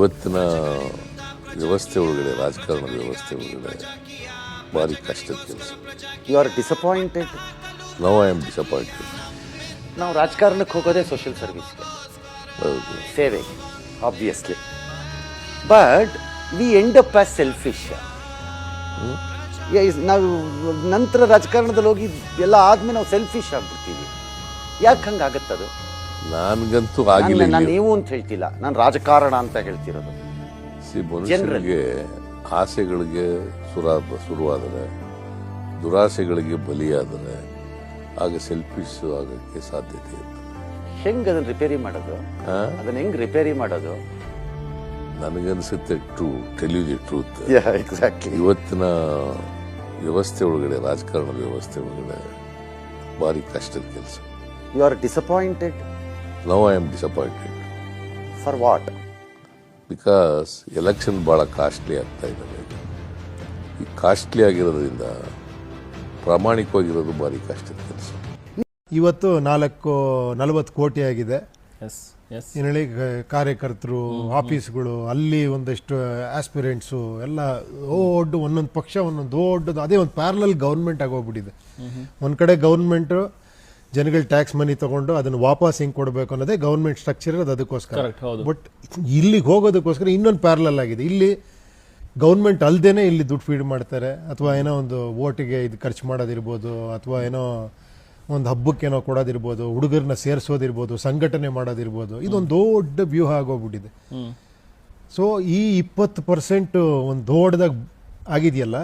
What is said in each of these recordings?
ಇವತ್ತಿನ ವ್ಯವಸ್ಥೆ ಒಳಗಡೆ ರಾಜಕಾರಣದ ವ್ಯವಸ್ಥೆ ಒಳಗಡೆ ಭಾರಿ ಕಷ್ಟದ ಕೆಲಸ. You are disappointed no I am disappointed ನಾವು ರಾಜಕಾರಣಕ್ಕೆ ಹೋಗೋದೇ ಸೋಷಿಯಲ್ ಸರ್ವಿಸ್ಗೆ ಹೌದು. ಸೇವೆಗೆ obviously but we end up a selfish ನಾವು ನಂತರ ರಾಜಕಾರಣದಲ್ಲಿ ಹೋಗಿ ಎಲ್ಲ ಆದ್ಮೇಲೆ ನಾವು ಸೆಲ್ಫಿಶ್ ಆಗ್ಬಿಡ್ತೀವಿ. ಯಾಕೆ ಹಂಗಾಗತ್ತದು? ನನಗಂತೂ ಆಗಿಲ್ಲ ನಾನು ನೀವು ಅಂತ ಹೇಳ್ತಿಲ್ಲ. ನಾನು ರಾಜಕಾರಣ ಅಂತ ಹೇಳ್ತಿರೋದು. ಜನರಿಗೆ ಮನುಷ್ಯನಿಗೆ ಆಸೆಗಳಿಗೆ ಸುರಾ ಶುರುವಾದರೆ ದುರಾಸೆಗಳಿಗೆ ಬಲಿಯಾದರೆ ಆಗ ಸೆಲ್ಫಿಶ್ ಆಗೋಕ್ಕೆ ಸಾಧ್ಯತೆ ಇದೆ. ಹೆಂಗ್ ಅದನ್ನ ರಿಪೇರಿ ಮಾಡೋದು? ಅದನ್ನ ಹೆಂಗ್ ರಿಪೇರಿ ಮಾಡೋದು? ನನಗನ್ಸುತ್ತೆ true tell you the truth exactly ಇವತ್ತಿನ ವ್ಯವಸ್ಥೆ ಒಳಗಡೆ ರಾಜಕಾರಣದ ವ್ಯವಸ್ಥೆ ಒಳಗಡೆ ಭಾರಿ ಕಷ್ಟದ ಕೆಲಸ. You are disappointed no I am disappointed for what because election ಭಾಳ ಕಾಸ್ಟ್ಲಿ ಆಗ್ತಾ ಇದ್ದಾವೆ ಈಗ. ಈ ಕಾಸ್ಟ್ಲಿ ಆಗಿರೋದ್ರಿಂದ ಪ್ರಾಮಾಣಿಕವಾಗಿರೋದು ಭಾರಿ ಕಷ್ಟದ ಕೆಲಸ ಇವತ್ತು ನಾಲ್ಕು ನಲವತ್ತು ಕೋಟಿ ಆಗಿದೆ. ಎಸ್ ಎಸ್ ಏನು ಹೇಳಿ ಕಾರ್ಯಕರ್ತರು ಆಫೀಸ್ಗಳು ಅಲ್ಲಿ ಒಂದಷ್ಟು ಆಸ್ಪಿರೆಂಟ್ಸು ಎಲ್ಲ ದೊಡ್ಡ ಒಂದೊಂದು ಪಕ್ಷ ಒಂದೊಂದು ದೊಡ್ಡದು ಅದೇ ಒಂದು ಪ್ಯಾರಲಲ್ ಗೌರ್ಮೆಂಟ್ ಆಗೋಗ್ಬಿಟ್ಟಿದೆ ಒಂದು ಕಡೆ ಗೌರ್ಮೆಂಟು ಜನಗಳ ಟ್ಯಾಕ್ಸ್ ಮನಿ ತಗೊಂಡು ಅದನ್ನು ವಾಪಸ್ ಹಿಂಗೆ ಕೊಡಬೇಕು ಅನ್ನೋದೇ ಗೌರ್ಮೆಂಟ್ ಸ್ಟ್ರಕ್ಚರ್ ಇರೋದು ಅದಕ್ಕೋಸ್ಕರ. ಬಟ್ ಇಲ್ಲಿಗೆ ಹೋಗೋದಕ್ಕೋಸ್ಕರ ಇನ್ನೊಂದು ಪ್ಯಾರಲಲ್ ಆಗಿದೆ. ಇಲ್ಲಿ ಗೌರ್ಮೆಂಟ್ ಅಲ್ಲದೇನೆ ಇಲ್ಲಿ ದುಡ್ಡು ಫೀಡ್ ಮಾಡ್ತಾರೆ. ಅಥವಾ ಏನೋ ಒಂದು ಓಟಿಗೆ ಇದು ಖರ್ಚು ಮಾಡೋದಿರ್ಬೋದು ಅಥವಾ ಏನೋ ಒಂದು ಹಬ್ಬಕ್ಕೆ ಏನೋ ಕೊಡೋದಿರ್ಬೋದು ಹುಡುಗರನ್ನ ಸೇರಿಸೋದಿರ್ಬೋದು ಸಂಘಟನೆ ಮಾಡೋದಿರ್ಬೋದು. ಇದೊಂದು ದೊಡ್ಡ ವ್ಯೂಹ ಆಗೋಗ್ಬಿಟ್ಟಿದೆ. ಸೊ ಈ ಇಪ್ಪತ್ತು ಪರ್ಸೆಂಟ್ ಒಂದು ದೊಡ್ಡದಾಗಿ ಆಗಿದೆಯಲ್ಲ?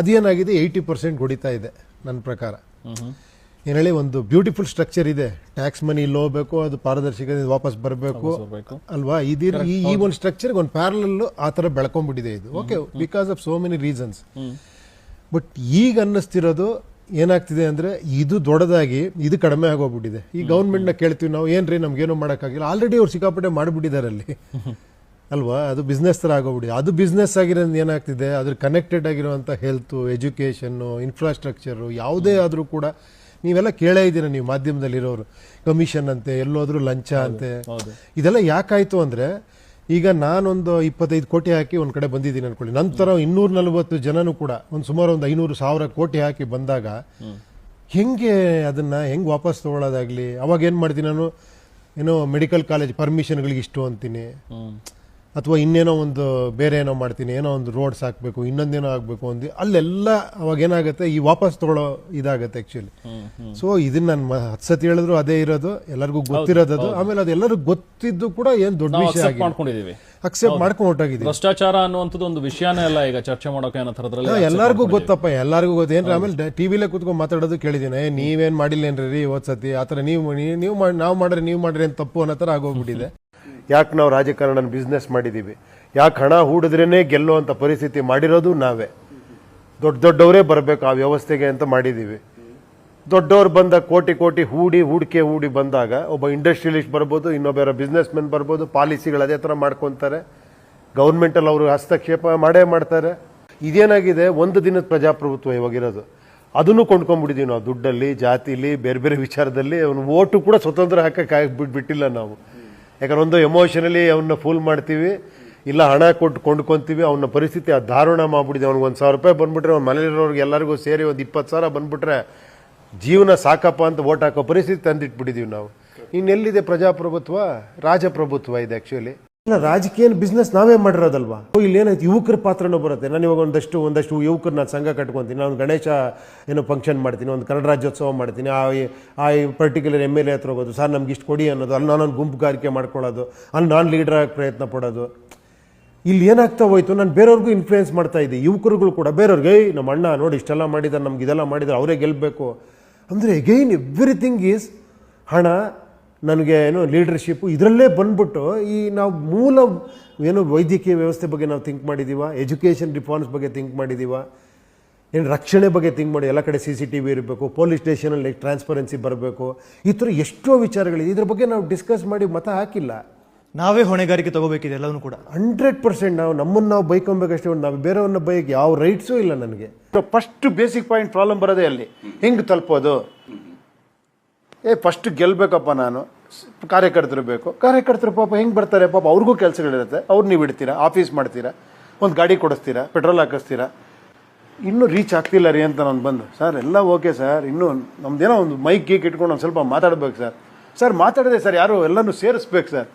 ಅದೇನಾಗಿದೆ? ಏಯ್ಟಿ ಪರ್ಸೆಂಟ್ ಹೊಡಿತಾ ಇದೆ ನನ್ನ ಪ್ರಕಾರ. ಏನು ಹೇಳಿ ಒಂದು ಬ್ಯೂಟಿಫುಲ್ ಸ್ಟ್ರಕ್ಚರ್ ಇದೆ. ಟ್ಯಾಕ್ಸ್ ಮನಿ ಇಲ್ಲಿ ಹೋಗ್ಬೇಕು ಅದು ಪಾರದರ್ಶಕ ವಾಪಸ್ ಬರಬೇಕು. ಅಲ್ವಾ? ಇದೀರ ಈ ಈ ಒಂದು ಸ್ಟ್ರಕ್ಚರ್ ಒಂದು ಪ್ಯಾರಲಲ್ಲು ಆ ಥರ ಬೆಳ್ಕೊಂಡ್ಬಿಟ್ಟಿದೆ ಇದು. Okay because of so many reasons but ಈಗ ಅನ್ನಿಸ್ತಿರೋದು ಏನಾಗ್ತಿದೆ ಅಂದ್ರೆ ಇದು ದೊಡ್ಡದಾಗಿ ಇದು ಕಡಿಮೆ ಆಗೋಗ್ಬಿಟ್ಟಿದೆ. ಈ ಗೌರ್ಮೆಂಟ್ನ ಕೇಳ್ತೀವಿ ನಾವು ಏನ್ರಿ ನಮ್ಗೇನು ಮಾಡೋಕ್ಕಾಗಿಲ್ಲ. ಆಲ್ರೆಡಿ ಅವ್ರು ಸಿಕ್ಕಾಪಟ್ಟೆ ಮಾಡಿಬಿಟ್ಟಿದ್ದಾರೆ ಅಲ್ಲಿ. ಅಲ್ವಾ? ಅದು ಬಿಸ್ನೆಸ್ ಥರ ಆಗೋಗ್ಬಿಟ್ಟಿದೆ. ಅದು ಬಿಸ್ನೆಸ್ ಆಗಿರೋದು ಏನಾಗ್ತಿದೆ? ಅದ್ರ ಕನೆಕ್ಟೆಡ್ ಆಗಿರುವಂಥ ಹೆಲ್ತು ಎಜುಕೇಷನ್ನು ಇನ್ಫ್ರಾಸ್ಟ್ರಕ್ಚರು ಯಾವುದೇ ಆದರೂ ಕೂಡ ನೀವೆಲ್ಲ ಕೇಳೇ ಇದ್ದೀರ ನೀವು ಮಾಧ್ಯಮದಲ್ಲಿರೋರು? ಕಮಿಷನ್ ಅಂತೆ ಎಲ್ಲೋದ್ರೂ ಲಂಚ ಅಂತೆ. ಇದೆಲ್ಲ ಯಾಕಾಯಿತು ಅಂದ್ರೆ ಈಗ ನಾನೊಂದು ಇಪ್ಪತ್ತೈದು ಕೋಟಿ ಹಾಕಿ ಒಂದು ಕಡೆ ಬಂದಿದ್ದೀನಿ ಅನ್ಕೊಳ್ಳಿ. ನಂತರ ಇನ್ನೂರ ನಲವತ್ತು ಜನನು ಕೂಡ ಒಂದು ಸುಮಾರು ಒಂದು ಐನೂರು ಸಾವಿರ ಕೋಟಿ ಹಾಕಿ ಬಂದಾಗ ಹೆಂಗೆ ಅದನ್ನ ಹೆಂಗೆ ವಾಪಸ್ ತಗೊಳ್ಳೋದಾಗ್ಲಿ? ಅವಾಗ ಏನು ಮಾಡ್ತೀನಿ ನಾನು? ಏನೋ ಮೆಡಿಕಲ್ ಕಾಲೇಜ್ ಪರ್ಮಿಷನ್ಗಳಿಗೆ ಇಷ್ಟು ಅಂತೀನಿ. ಅಥವಾ ಇನ್ನೇನೋ ಒಂದು ಬೇರೆ ಏನೋ ಮಾಡ್ತೀನಿ ಏನೋ ಒಂದು ರೋಡ್ಸ್ ಹಾಕಬೇಕು ಇನ್ನೊಂದೇನೋ ಆಗಬೇಕು ಅಂದು ಅಲ್ಲೆಲ್ಲ ಅವಾಗ ಏನಾಗುತ್ತೆ ಈ ವಾಪಸ್ ತಗೊಳ್ಳೋ ಇದಾಗುತ್ತೆ ಆ್ಯಕ್ಚುಲಿ ಸೊ ಇದನ್ನ ನಾನು ಹತ್ತು ಸತಿ ಹೇಳಿದ್ರು ಅದೇ ಇರೋದು ಎಲ್ಲರಿಗೂ ಗೊತ್ತಿರೋದು ಅದು ಆಮೇಲೆ ಅದೆಲ್ಲರೂ ಗೊತ್ತಿದ್ದು ಕೂಡ ಏನು ದೊಡ್ಡ ವಿಷಯ ಅಕ್ಸೆಪ್ಟ್ ಮಾಡ್ಕೊಂಡಿದೀವಿ. ಅಕ್ಸೆಪ್ಟ್ ಮಾಡ್ಕೊಂಡು ಹೊರಟಾಗಿದ್ದೀವಿ. ಭ್ರಷ್ಟಾಚಾರ ಅನ್ನುವಂಥದ್ದು ಒಂದು ವಿಷಯನೇ ಅಲ್ಲ ಈಗ ಚರ್ಚೆ ಮಾಡೋಕೆ ಅನ್ನೋ ಥರದ್ರಲ್ಲಿ ಎಲ್ಲರಿಗೂ ಗೊತ್ತಪ್ಪ ಎಲ್ಲರಿಗೂ ಗೊತ್ತು. ಏನ್ರಿ ಆಮೇಲೆ ಟಿವಿಲೇ ಕೂತ್ಕೊಂಡು ಮಾತಾಡೋದು ಕೇಳಿದ್ದೀನಿ. ಮಾಡಿಲ್ಲ ಮಾಡಿಲ್ಲೇನ್ರಿ ರೀ ಹೋದ್ ಸತಿ? ಆ ಥರ ನೀವು ನೀವು ಮಾಡಿ ನಾವು ಮಾಡ್ರಿ ನೀವು ಮಾಡ್ರಿ ಅಂತ ತಪ್ಪು ಅನ್ನೋ ಥರ ಆಗೋಗ್ಬಿಟ್ಟಿದೆ. ಯಾಕೆ ನಾವು ರಾಜಕಾರಣನ ಬಿಸ್ನೆಸ್ ಮಾಡಿದ್ದೀವಿ ಯಾಕೆ ಹಣ ಹೂಡಿದ್ರೇ ಗೆಲ್ಲುವಂಥ ಪರಿಸ್ಥಿತಿ ಮಾಡಿರೋದು ನಾವೇ. ದೊಡ್ಡ ದೊಡ್ಡವರೇ ಬರಬೇಕು ಆ ವ್ಯವಸ್ಥೆಗೆ ಅಂತ ಮಾಡಿದ್ದೀವಿ ದೊಡ್ಡವ್ರು ಬಂದ ಕೋಟಿ ಕೋಟಿ ಹೂಡಿ, ಹೂಡಿಕೆ ಹೂಡಿ ಬಂದಾಗ ಒಬ್ಬ ಇಂಡಸ್ಟ್ರಿಯಲಿಸ್ಟ್ ಬರ್ಬೋದು ಇನ್ನೊಬ್ಬರ ಬಿಸ್ನೆಸ್ ಮೆನ್ ಬರ್ಬೋದು ಪಾಲಿಸಿಗಳು ಅದೇ ಥರ ಮಾಡ್ಕೊತಾರೆ. ಗೌರ್ಮೆಂಟಲ್ಲಿ ಅವರು ಹಸ್ತಕ್ಷೇಪ ಮಾಡೇ ಮಾಡ್ತಾರೆ. ಇದೇನಾಗಿದೆ? ಒಂದು ದಿನದ ಪ್ರಜಾಪ್ರಭುತ್ವ ಇವಾಗಿರೋದು. ಅದನ್ನು ಕೊಂಡ್ಕೊಂಡ್ಬಿಟ್ಟಿದ್ದೀವಿ ನಾವು. ದುಡ್ಡಲ್ಲಿ, ಜಾತಿಲಿ, ಬೇರೆ ಬೇರೆ ವಿಚಾರದಲ್ಲಿ ಅವನು ಓಟು ಕೂಡ ಸ್ವತಂತ್ರ ಹಾಕಕ್ಕೆ ಬಿಟ್ಟಿಲ್ಲ ನಾವು. ಯಾಕಂದ್ರೆ ಒಂದು ಎಮೋಷನಲಿ ಅವನ್ನ ಫೂಲ್ ಮಾಡ್ತೀವಿ, ಇಲ್ಲ ಹಣ ಕೊಟ್ಟು ಕೊಂಡ್ಕೊಂತೀವಿ, ಅವನ ಪರಿಸ್ಥಿತಿ ಆ ದಾರುಣ ಮಾಡ್ಬಿಟ್ಟಿದೆ. ಅವ್ನಿಗೆ ಒಂದು ಸಾವಿರ ರೂಪಾಯಿ ಬಂದ್ಬಿಟ್ರೆ, ಅವ್ನ ಮನೇಲಿರೋರ್ಗೆ ಎಲ್ಲರಿಗೂ ಸೇರಿ ಒಂದು ಇಪ್ಪತ್ತು ಸಾವಿರ ಬಂದ್ಬಿಟ್ರೆ, ಜೀವನ ಸಾಕಪ್ಪ ಅಂತ ಓಟ್ ಹಾಕೋ ಪರಿಸ್ಥಿತಿ ತಂದಿಟ್ಬಿಟ್ಟಿದ್ದೀವಿ ನಾವು. ಇನ್ನೆಲ್ಲಿದೆ ಪ್ರಜಾಪ್ರಭುತ್ವ? ರಾಜಪ್ರಭುತ್ವ ಇದೆ ಆ್ಯಕ್ಚುಲಿ ರಾಜಕೀಯ ಬಿಸ್ನೆಸ್ ನಾವೇ ಮಾಡಿರೋದಲ್ವಾ? ಇಲ್ಲಿ ಏನಾಯ್ತು? ಯುವಕರ ಪಾತ್ರನೂ ಬರುತ್ತೆ. ನಾನು ಇವಾಗ ಒಂದಷ್ಟು ಒಂದಷ್ಟು ಯುವಕರು ನಾನು ಸಂಘ ಕಟ್ಕೊತೀನಿ. ನಾನು ಗಣೇಶ ಏನೋ ಫಂಕ್ಷನ್ ಮಾಡ್ತೀನಿ, ಒಂದು ಕನ್ನಡ ರಾಜ್ಯೋತ್ಸವ ಮಾಡ್ತೀನಿ. ಆ ಆ ಪರ್ಟಿಕ್ಯುಲರ್ ಎಂ ಎಲ್ ಎ ಹತ್ರ ಹೋಗೋದು. ಸರ್, ನಮ್ಗೆ ಇಷ್ಟು ಕೊಡಿ ಅನ್ನೋದು. ಅಲ್ಲಿ ನಾನೊಂದು ಗುಂಪುಗಾರಿಕೆ ಮಾಡ್ಕೊಳ್ಳೋದು. ಅಲ್ಲಿ ನಾನು ಲೀಡರ್ ಆಗಿ ಪ್ರಯತ್ನ ಪಡೋದು. ಇಲ್ಲಿ ಏನಾಗ್ತಾ ಹೋಯ್ತು? ನಾನು ಬೇರೆಯವ್ರಿಗೂ ಇನ್ಫ್ಲೂಯೆನ್ಸ್ ಮಾಡ್ತಾ ಇದ್ದೆ. ಯುವಕರುಗಳು ಕೂಡ. ಬೇರೆಯವ್ರಿಗೆ ಏಯ್, ನಮ್ಮ ಅಣ್ಣ ನೋಡಿ ಇಷ್ಟೆಲ್ಲ ಮಾಡಿದ್ದಾರೆ ನಮ್ಗೆ ಇದೆಲ್ಲ ಮಾಡಿದ್ದಾರೆ ಅವರೇ ಗೆಲ್ಲಬೇಕು ಅಂದರೆ ಎಗೈನ್ ಎವ್ರಿಥಿಂಗ್ ಈಸ್ ಹಣ ನನಗೆ ಏನು ಲೀಡರ್ಶಿಪ್ಪು ಇದರಲ್ಲೇ ಬಂದ್ಬಿಟ್ಟು ಈ ನಾವು ಮೂಲ ಏನು ವೈದ್ಯಕೀಯ ವ್ಯವಸ್ಥೆ ಬಗ್ಗೆ ನಾವು ಥಿಂಕ್ ಮಾಡಿದ್ದೀವ ಎಜುಕೇಷನ್ ರಿಫಾರ್ಮ್ಸ್ ಬಗ್ಗೆ ಥಿಂಕ್ ಮಾಡಿದ್ದೀವ ಏನು ರಕ್ಷಣೆ ಬಗ್ಗೆ ಥಿಂಕ್ ಮಾಡಿ ಎಲ್ಲ ಕಡೆ ಸಿ ಸಿ ಟಿ ವಿ ಇರಬೇಕು ಪೊಲೀಸ್ ಸ್ಟೇಷನಲ್ಲಿ ಟ್ರಾನ್ಸ್ಪರೆನ್ಸಿ ಬರಬೇಕು ಈ ಥರ ಎಷ್ಟೋ ವಿಚಾರಗಳಿದೆ. ಇದ್ರ ಬಗ್ಗೆ ನಾವು ಡಿಸ್ಕಸ್ ಮಾಡಿ ಮತ ಹಾಕಿಲ್ಲ. ನಾವೇ ಹೊಣೆಗಾರಿಕೆ ತಗೋಬೇಕಿದೆ ಎಲ್ಲವೂ ಕೂಡ. ಹಂಡ್ರೆಡ್ ಪರ್ಸೆಂಟ್ ನಾವು ನಮ್ಮನ್ನು ನಾವು ಬೈಕೊಂಬೇಕಷ್ಟೇ ಒಂದು ನಾವು ಬೇರೆಯವ್ರನ್ನ ಬೈಕ್ ಯಾವ ರೈಟ್ಸೂ ಇಲ್ಲ ನನಗೆ. ಫಸ್ಟ್ ಬೇಸಿಕ್ ಪಾಯಿಂಟ್ ಪ್ರಾಬ್ಲಮ್ ಬರೋದೇ ಅಲ್ಲಿ. ಹೆಂಗೆ ತಲುಪೋದು? ಏ ಫಸ್ಟ್ ಗೆಲ್ಬೇಕಪ್ಪ ನಾನು. ಕಾರ್ಯಕರ್ತರು ಬೇಕು. ಕಾರ್ಯಕರ್ತರು ಪಾಪ ಹೆಂಗೆ ಬರ್ತಾರೆ? ಪಾಪ ಅವ್ರಿಗೂ ಕೆಲಸಗಳಿರುತ್ತೆ. ಅವ್ರು ನೀವು ಇಡ್ತೀರಾ? ಆಫೀಸ್ ಮಾಡ್ತೀರಾ? ಒಂದು ಗಾಡಿ ಕೊಡಿಸ್ತೀರಾ? ಪೆಟ್ರೋಲ್ ಹಾಕಿಸ್ತೀರಾ? ಇನ್ನೂ ರೀಚ್ ಆಗ್ತಿಲ್ಲ ರೀ ಅಂತ ನಾನು ಬಂದು. ಸರ್, ಎಲ್ಲ ಓಕೆ ಸರ್. ಇನ್ನೂ ನಮ್ದೇನೋ ಒಂದು ಮೈಕ್ ಗೀಕ್ ಇಟ್ಕೊಂಡು ಒಂದು ಸ್ವಲ್ಪ ಮಾತಾಡ್ಬೇಕು ಸರ್. ಸರ್, ಮಾತಾಡಿದೆ ಸರ್, ಯಾರು? ಎಲ್ಲನೂ ಸೇರಿಸ್ಬೇಕು ಸರ್.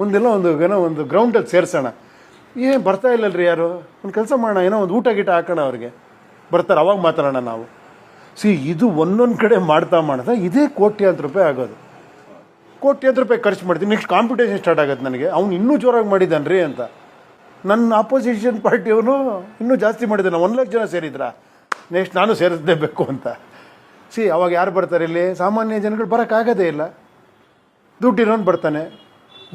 ಮುಂದೆಲ್ಲ ಒಂದು, ಏನೋ ಒಂದು ಗ್ರೌಂಡಲ್ಲಿ ಸೇರಿಸೋಣ. ಏನು ಬರ್ತಾ ಇಲ್ಲಲ್ರಿ ಯಾರು? ಒಂದು ಕೆಲಸ ಮಾಡೋಣ. ಏನೋ ಒಂದು ಊಟ ಗೀಟ ಹಾಕೋಣ ಅವ್ರಿಗೆ. ಬರ್ತಾರೆ. ಅವಾಗ ಮಾತಾಡೋಣ ನಾವು. ಸಿ, ಇದು ಒಂದೊಂದು ಕಡೆ ಮಾಡ್ತಾ ಮಾಡ್ತಾ ಇದೇ ಕೋಟ್ಯಾಂತರ ರೂಪಾಯಿ ಆಗೋದು. ಕೋಟ್ಯಾಂತರ ರೂಪಾಯಿ ಖರ್ಚು ಮಾಡ್ತೀನಿ. ನೆಕ್ಸ್ಟ್ ಕಾಂಪಿಟೇಷನ್ ಸ್ಟಾರ್ಟ್ ಆಗುತ್ತೆ ನನಗೆ. ಅವ್ನು ಇನ್ನೂ ಜೋರಾಗಿ ಮಾಡಿದ್ದಾನೆ ರೀ ಅಂತ. ನನ್ನ ಆಪೋಸಿಷನ್ ಪಾರ್ಟಿಯವನು ಇನ್ನೂ ಜಾಸ್ತಿ ಮಾಡಿದ್ದಾನೆ ಒಂದು ಲಕ್ಷ ಜನ ಸೇರಿದ್ರಾ? ನೆಕ್ಸ್ಟ್ ನಾನು ಸೇರಿಸಲೇಬೇಕು ಅಂತ. ಸಿ, ಅವಾಗ ಯಾರು ಬರ್ತಾರೆ ಇಲ್ಲಿ? ಸಾಮಾನ್ಯ ಜನಗಳು ಬರೋಕ್ಕಾಗೋದೇ ಇಲ್ಲ. ದುಡ್ಡಿರೋನು ಬರ್ತಾನೆ.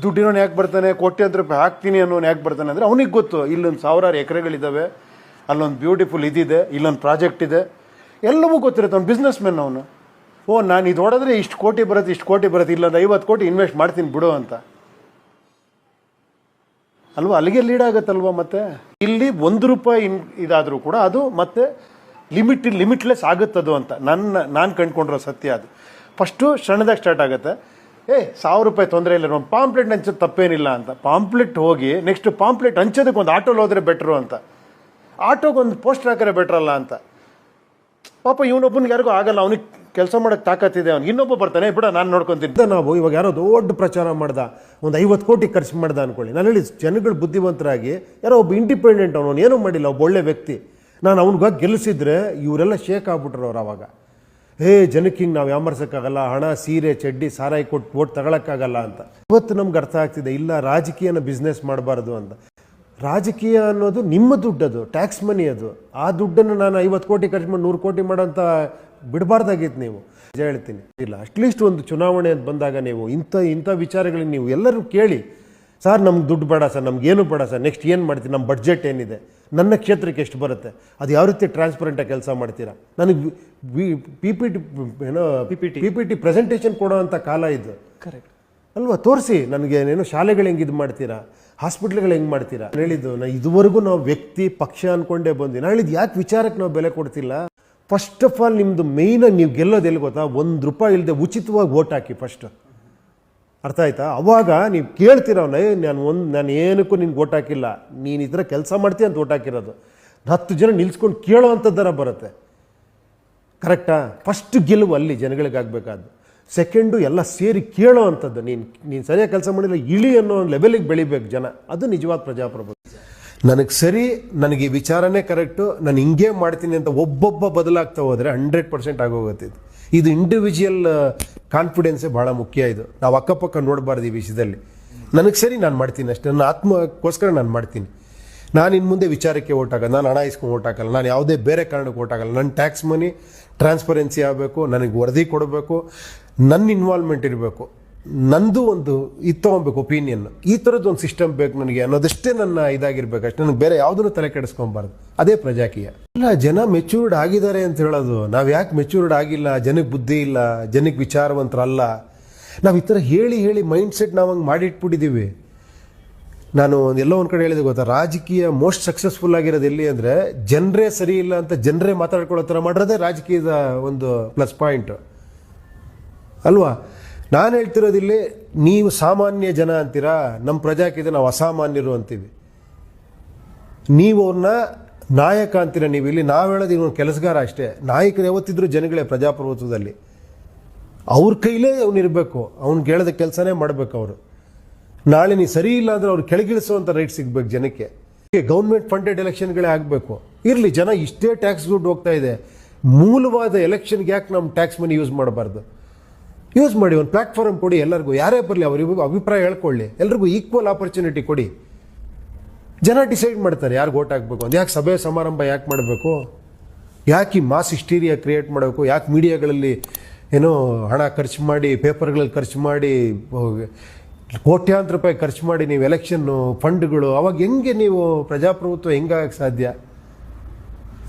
ದುಡ್ಡಿರೋನು ಯಾಕೆ ಬರ್ತಾನೆ? ಕೋಟ್ಯಾಂತರ ರೂಪಾಯಿ ಹಾಕ್ತೀನಿ ಅನ್ನೋನು ಯಾಕೆ ಬರ್ತಾನೆ ಅಂದರೆ ಅವನಿಗೆ ಗೊತ್ತು. ಇಲ್ಲೊಂದು ಸಾವಿರಾರು ಎಕರೆಗಳಿದ್ದಾವೆ ಅಲ್ಲೊಂದು ಬ್ಯೂಟಿಫುಲ್ ಇದಿದೆ. ಇಲ್ಲೊಂದು ಪ್ರಾಜೆಕ್ಟ್ ಇದೆ. ಎಲ್ಲವೂ ಗೊತ್ತಿರುತ್ತೆ ಅವ್ನು ಬಿಸ್ನೆಸ್ ಮ್ಯಾನ್ ಅವನು. ಓ, ನಾನು ಇದು ಹೊಡೆದ್ರೆ ಇಷ್ಟು ಕೋಟಿ ಬರುತ್ತೆ, ಇಷ್ಟು ಕೋಟಿ ಬರುತ್ತೆ ಇಲ್ಲೊಂದು ಐವತ್ತು ಕೋಟಿ ಇನ್ವೆಸ್ಟ್ ಮಾಡ್ತೀನಿ ಬಿಡು ಅಂತ. ಅಲ್ವಾ? ಅಲ್ಲಿಗೆ ಲೀಡ್ ಆಗುತ್ತಲ್ವಾ ಮತ್ತೆ? ಇಲ್ಲಿ ಒಂದು ರೂಪಾಯಿ ಇನ್ ಇದಾದರೂ ಕೂಡ ಅದು ಮತ್ತೆ ಲಿಮಿಟ್ ಲಿಮಿಟ್ಲೆಸ್ ಆಗುತ್ತದು ಅಂತ. ನನ್ನ, ನಾನು ಕಂಡುಕೊಂಡಿರೋ ಸತ್ಯ ಅದು. ಫಸ್ಟು ಕ್ಷಣದಾಗ ಸ್ಟಾರ್ಟ್ ಆಗುತ್ತೆ. ಏ, ಸಾವಿರ ರೂಪಾಯಿ ತೊಂದರೆ ಇಲ್ಲ ಒಂದು ಪಾಂಪ್ಲೆಟ್ ಹಂಚೋದು ತಪ್ಪೇನಿಲ್ಲ ಅಂತ. ಪಾಂಪ್ಲೆಟ್ ಹೋಗಿ ನೆಕ್ಸ್ಟ್ ಪಾಂಪ್ಲೆಟ್ ಹಂಚೋದಕ್ಕೆ ಒಂದು ಆಟೋಲಿ ಹೋದರೆ ಬೆಟ್ರು ಅಂತ. ಆಟೋಗೆ ಒಂದು ಪೋಸ್ಟರ್ ಹಾಕಿದ್ರೆ ಬೆಟ್ರಲ್ಲ ಅಂತ. ಪಾಪ ಇವನೊಬ್ಬನಿಗೆ ಯಾರಿಗೂ ಆಗಲ್ಲ, ಅವನಿಗೆ ಕೆಲಸ ಮಾಡೋಕ್ಕೆ ತಾಕತ್ತಿದೆ ಅವ್ನು ಇನ್ನೊಬ್ಬ ಬರ್ತಾನೆ, ಬಿಡ, ನಾನು ನೋಡ್ಕೊತೀನಿ. ನಾವು ಇವಾಗ ಯಾರೋ ದೊಡ್ಡ ಪ್ರಚಾರ ಮಾಡ್ದ, ಒಂದು ಐವತ್ತು ಕೋಟಿ ಖರ್ಚು ಮಾಡ್ದ ಅನ್ಕೊಳ್ಳಿ. ನಾನು ಹೇಳಿ ಜನಗಳು ಬುದ್ಧಿವಂತರಾಗಿ, ಯಾರೋ ಒಬ್ಬ ಇಂಡಿಪೆಂಡೆಂಟ್ ಅವನು ಏನೂ ಮಾಡಿಲ್ಲ, ಒಬ್ಬ ಒಳ್ಳೆ ವ್ಯಕ್ತಿ. ನಾನು ಅವ್ನಿಗಾಗಿ ಗೆಲ್ಲಿಸಿದ್ರೆ ಇವರೆಲ್ಲ ಶೇಕ್ ಆಗ್ಬಿಟ್ರು ಅವ್ರು ಅವಾಗ. ಹೇ, ಜನಕ್ಕೆ ಹಿಂಗೆ ನಾವು ಯಾಮರ್ಸೋಕ್ಕಾಗಲ್ಲ, ಹಣ, ಸೀರೆ, ಚಡ್ಡಿ, ಸಾರಾಯಿ ಕೊಟ್ಟು ಓಟ್ ತಗೊಳಕ್ಕಾಗಲ್ಲ ಅಂತ. ಇವತ್ತು ನಮ್ಗೆ ಅರ್ಥ ಆಗ್ತಿದೆ, ಇಲ್ಲ ರಾಜಕೀಯನ ಬಿಸ್ನೆಸ್ ಮಾಡಬಾರ್ದು ಅಂತ. ರಾಜಕೀಯ ಅನ್ನೋದು ನಿಮ್ಮ ದುಡ್ಡದು ಟ್ಯಾಕ್ಸ್ ಮನಿ ಅದು. ಆ ದುಡ್ಡನ್ನು ನಾನು ಐವತ್ತು ಕೋಟಿ ಖರ್ಚು ಮಾಡಿ ನೂರು ಕೋಟಿ ಮಾಡೋಂಥ ಬಿಡಬಾರ್ದಾಗಿತ್ತು ನೀವು. ನಿಜ ಹೇಳ್ತೀನಿ. ಇಲ್ಲ ಅಟ್ಲೀಸ್ಟ್ ಒಂದು ಚುನಾವಣೆ ಅಂತ ಬಂದಾಗ ನೀವು ಇಂಥ ಇಂಥ ವಿಚಾರಗಳನ್ನ ನೀವು ಎಲ್ಲರೂ ಕೇಳಿ ಸರ್ ನಮ್ಗೆ ದುಡ್ಡು ಬೇಡ ಸರ್ ನಮಗೇನು ಬೇಡ ಸರ್ ನೆಕ್ಸ್ಟ್ ಏನು ಮಾಡ್ತೀವಿ ನಮ್ಮ ಬಡ್ಜೆಟ್ ಏನಿದೆ? ನನ್ನ ಕ್ಷೇತ್ರಕ್ಕೆ ಎಷ್ಟು ಬರುತ್ತೆ? ಅದು ಯಾವ ರೀತಿ ಟ್ರಾನ್ಸ್ಪರೆಂಟಾಗಿ ಕೆಲಸ ಮಾಡ್ತೀರಾ? ನನಗೆ ಪಿ ಪಿ ಟಿ ಏನೋ P P T P P T presentation ಕೊಡೋ ಅಂಥ ಕಾಲ ಇದು. ಕರೆಕ್ಟ್ ಅಲ್ವಾ? ತೋರಿಸಿ ನನಗೆ ಏನೇನು ಶಾಲೆಗಳು ಹೆಂಗೆ ಇದು ಮಾಡ್ತೀರಾ? ಹಾಸ್ಪಿಟ್ಲ್ಗಳು ಹೆಂಗೆ ಮಾಡ್ತೀರಾ? ಹೇಳಿದ್ದು, ನಾ ಇದುವರೆಗೂ ನಾವು ವ್ಯಕ್ತಿ, ಪಕ್ಷ ಅನ್ಕೊಂಡೇ ಬಂದ್ವಿ. ನಾನು ಹೇಳಿದ್ದು, ಯಾಕೆ ವಿಚಾರಕ್ಕೆ ನಾವು ಬೆಲೆ ಕೊಡ್ತಿಲ್ಲ? ಫಸ್ಟ್ ಆಫ್ ಆಲ್ ನಿಮ್ಮದು ಮೇಯ್ನಾಗಿ ನೀವು ಗೆಲ್ಲೋದು ಎಲ್ಲಿ ಗೊತ್ತಾ? ಒಂದು ರೂಪಾಯಿ ಇಲ್ಲದೆ ಉಚಿತವಾಗಿ ಓಟ್ ಹಾಕಿ ಫಸ್ಟ್ ಅರ್ಥ ಆಯ್ತಾ? ಅವಾಗ ನೀವು ಕೇಳ್ತೀರವನ ನಾನು ಒಂದು, ನಾನು ಏನಕ್ಕೂ ನಿನ್ಗೆ ಓಟ್ ಹಾಕಿಲ್ಲ. ನೀನು ಈ ಕೆಲಸ ಮಾಡ್ತೀಯ ಅಂತ ಓಟ್ ಹಾಕಿರೋದು. ಹತ್ತು ಜನ ನಿಲ್ಸ್ಕೊಂಡು ಕೇಳೋ ಅಂಥದ್ದರ ಬರುತ್ತೆ. ಕರೆಕ್ಟಾ ಫಸ್ಟ್ ಗೆಲುವು ಅಲ್ಲಿ ಜನಗಳಿಗೆ ಆಗಬೇಕಾದ್ದು ಸೆಕೆಂಡು ಎಲ್ಲ ಸೇರಿ ಕೇಳೋ ಅಂಥದ್ದು. ನೀನು ನೀನು ಸರಿಯಾಗಿ ಕೆಲಸ ಮಾಡಿಲ್ಲ, ಇಳಿ ಅನ್ನೋ ಒಂದು ಲೆವೆಲಿಗೆ ಬೆಳಿಬೇಕು ಜನ. ಅದು ನಿಜವಾದ ಪ್ರಜಾಪ್ರಭುತ್ವ. ನನಗೆ ಸರಿ, ನನಗೆ ಈ ವಿಚಾರನೇ ಕರೆಕ್ಟು, ನಾನು ಹಿಂಗೆ ಮಾಡ್ತೀನಿ ಅಂತ ಒಬ್ಬೊಬ್ಬ ಬದಲಾಗ್ತಾ ಹೋದರೆ ಹಂಡ್ರೆಡ್ ಪರ್ಸೆಂಟ್ ಆಗೋಗುತ್ತೆ ಇದು. ಇದು ಇಂಡಿವಿಜುವಲ್ ಕಾನ್ಫಿಡೆನ್ಸೇ ಭಾಳ ಮುಖ್ಯ ಇದು. ನಾವು ಅಕ್ಕಪಕ್ಕ ನೋಡಬಾರ್ದು ಈ ವಿಷಯದಲ್ಲಿ. ನನಗೆ ಸರಿ, ನಾನು ಮಾಡ್ತೀನಿ ಅಷ್ಟೇ. ನನ್ನ ಆತ್ಮಕ್ಕೋಸ್ಕರ ನಾನು ಮಾಡ್ತೀನಿ. ನಾನು ಇನ್ನು ಮುಂದೆ ವಿಚಾರಕ್ಕೆ ಓಟಾಗಲ್ಲ ನಾನು ಹಣ ಇಸ್ಕೊಂಡು ನಾನು ಯಾವುದೇ ಬೇರೆ ಕಾರಣಕ್ಕೆ ಓಟ್ ಹಾಕಲ್ಲ. ನನ್ನ ಟ್ಯಾಕ್ಸ್ ಮನಿ ಟ್ರಾನ್ಸ್ಪರೆನ್ಸಿ ಆಗಬೇಕು, ನನಗೆ ವರದಿ ಕೊಡಬೇಕು ನನ್ನ ಇನ್ವಾಲ್ವ್ಮೆಂಟ್ ಇರಬೇಕು. ನಂದು ಒಂದು ಇದು ತೊಗೊಬೇಕು ಒಪಿನಿಯನ್ ಈ ಥರದ್ದು ಒಂದು ಸಿಸ್ಟಮ್ ಬೇಕು ನನಗೆ ಅನ್ನೋದಷ್ಟೇ ನನ್ನ ಇದಾಗಿರ್ಬೇಕು. ಅಷ್ಟೇ ನನಗೆ ಬೇರೆ ಯಾವುದನ್ನು ತಲೆ ಕೆಡಿಸ್ಕೊಬಾರ್ದು. ಅದೇ ಪ್ರಜಾಕೀಯ. ಇಲ್ಲ, ಜನ ಮೆಚೂರ್ಡ್ ಆಗಿದ್ದಾರೆ ಅಂತ ಹೇಳೋದು. ನಾವು ಯಾಕೆ ಮೆಚೂರ್ಡ್ ಆಗಿಲ್ಲ? ಜನಕ್ಕೆ ಬುದ್ಧಿ ಇಲ್ಲ ಜನಕ್ಕೆ ವಿಚಾರವಂತರಲ್ಲ. ನಾವು ಈ ಥರ ಹೇಳಿ ಹೇಳಿ ಮೈಂಡ್ ಸೆಟ್ ನಾವು ಹಂಗೆ ಮಾಡಿಟ್ಬಿಟ್ಟಿದ್ದೀವಿ ನಾನು ಎಲ್ಲೋ ಒಂದು ಕಡೆ ಹೇಳಿದೆ ಗೊತ್ತಾ? ರಾಜಕೀಯ ಮೋಸ್ಟ್ ಸಕ್ಸಸ್ಫುಲ್ ಆಗಿರೋದು ಎಲ್ಲಿ ಅಂದರೆ, ಜನರೇ ಸರಿ ಇಲ್ಲ ಅಂತ ಜನರೇ ಮಾತಾಡ್ಕೊಳ್ಳೋ ಥರ ಮಾಡಿರೋದೇ ರಾಜಕೀಯದ ಒಂದು ಪ್ಲಸ್ ಪಾಯಿಂಟ್ ಅಲ್ವಾ? ನಾನು ಹೇಳ್ತಿರೋದಿಲ್ಲಿ ನೀವು ಸಾಮಾನ್ಯ ಜನ ಅಂತೀರಾ? ನಮ್ಮ ಪ್ರಜಾಕೀಯ ನಾವು ಅಸಾಮಾನ್ಯರು ಅಂತೀವಿ. ನೀವು ಅವ್ರನ್ನ ನಾಯಕ ಅಂತೀರ ನೀವು ಇಲ್ಲಿ? ನಾವು ಹೇಳೋದು ಇವನು ಕೆಲಸಗಾರ ಅಷ್ಟೇ. ನಾಯಕರು ಯಾವತ್ತಿದ್ರು ಜನಗಳೇ ಪ್ರಜಾಪ್ರಭುತ್ವದಲ್ಲಿ. ಅವ್ರ ಕೈಲೇ ಅವನಿರಬೇಕು ಅವ್ನು ಕೇಳದ ಕೆಲಸನೇ ಮಾಡಬೇಕು ಅವರು. ನಾಳೆ ನೀವು ಸರಿ ಇಲ್ಲ ಅಂದ್ರೆ ಅವ್ರು ಕೆಳಗಿಳಿಸುವಂಥ ರೈಟ್ ಸಿಗ್ಬೇಕು ಜನಕ್ಕೆ. ಗೌರ್ಮೆಂಟ್ ಫಂಡೆಡ್ ಎಲೆಕ್ಷನ್ಗಳೇ ಆಗಬೇಕು. ಇರಲಿ, ಜನ ಇಷ್ಟೇ ಟ್ಯಾಕ್ಸ್ ದುಡ್ಡು ಹೋಗ್ತಾ ಇದೆ. ಮೂಲವಾದ ಎಲೆಕ್ಷನ್ಗೆ ಯಾಕೆ ನಮ್ಮ ಟ್ಯಾಕ್ಸ್ ಮನಿ ಯೂಸ್ ಮಾಡಬಾರ್ದು? ಯೂಸ್ ಮಾಡಿ, ಒಂದು ಪ್ಲಾಟ್ಫಾರ್ಮ್ ಕೊಡಿ ಎಲ್ಲರಿಗೂ. ಯಾರೇ ಬರಲಿ, ಅವರಿಗೂ ಅಭಿಪ್ರಾಯ ಹೇಳ್ಕೊಳ್ಳಿ. ಎಲ್ರಿಗೂ ಈಕ್ವಲ್ ಆಪರ್ಚುನಿಟಿ ಕೊಡಿ. ಜನ ಡಿಸೈಡ್ ಮಾಡ್ತಾರೆ ಯಾರು ಓಟ್ ಹಾಕ್ಬೇಕು ಅಂತ. ಯಾಕೆ ಸಭೆ ಸಮಾರಂಭ ಯಾಕೆ ಮಾಡಬೇಕು? ಯಾಕೆ ಈ ಮಾಸ್ ಹಿಸ್ಟೀರಿಯಾ ಕ್ರಿಯೇಟ್ ಮಾಡಬೇಕು? ಯಾಕೆ ಮೀಡಿಯಾಗಳಲ್ಲಿ ಏನೋ ಹಣ ಖರ್ಚು ಮಾಡಿ ಪೇಪರ್ಗಳಲ್ಲಿ ಖರ್ಚು ಮಾಡಿ ಕೋಟ್ಯಾಂತರ ರೂಪಾಯಿ ಖರ್ಚು ಮಾಡಿ ನೀವು ಎಲೆಕ್ಷನ್ನು ಫಂಡ್ಗಳು ಅವಾಗ ಹೆಂಗೆ ನೀವು ಪ್ರಜಾಪ್ರಭುತ್ವ ಹೆಂಗಾಗಕ್ಕೆ ಸಾಧ್ಯ?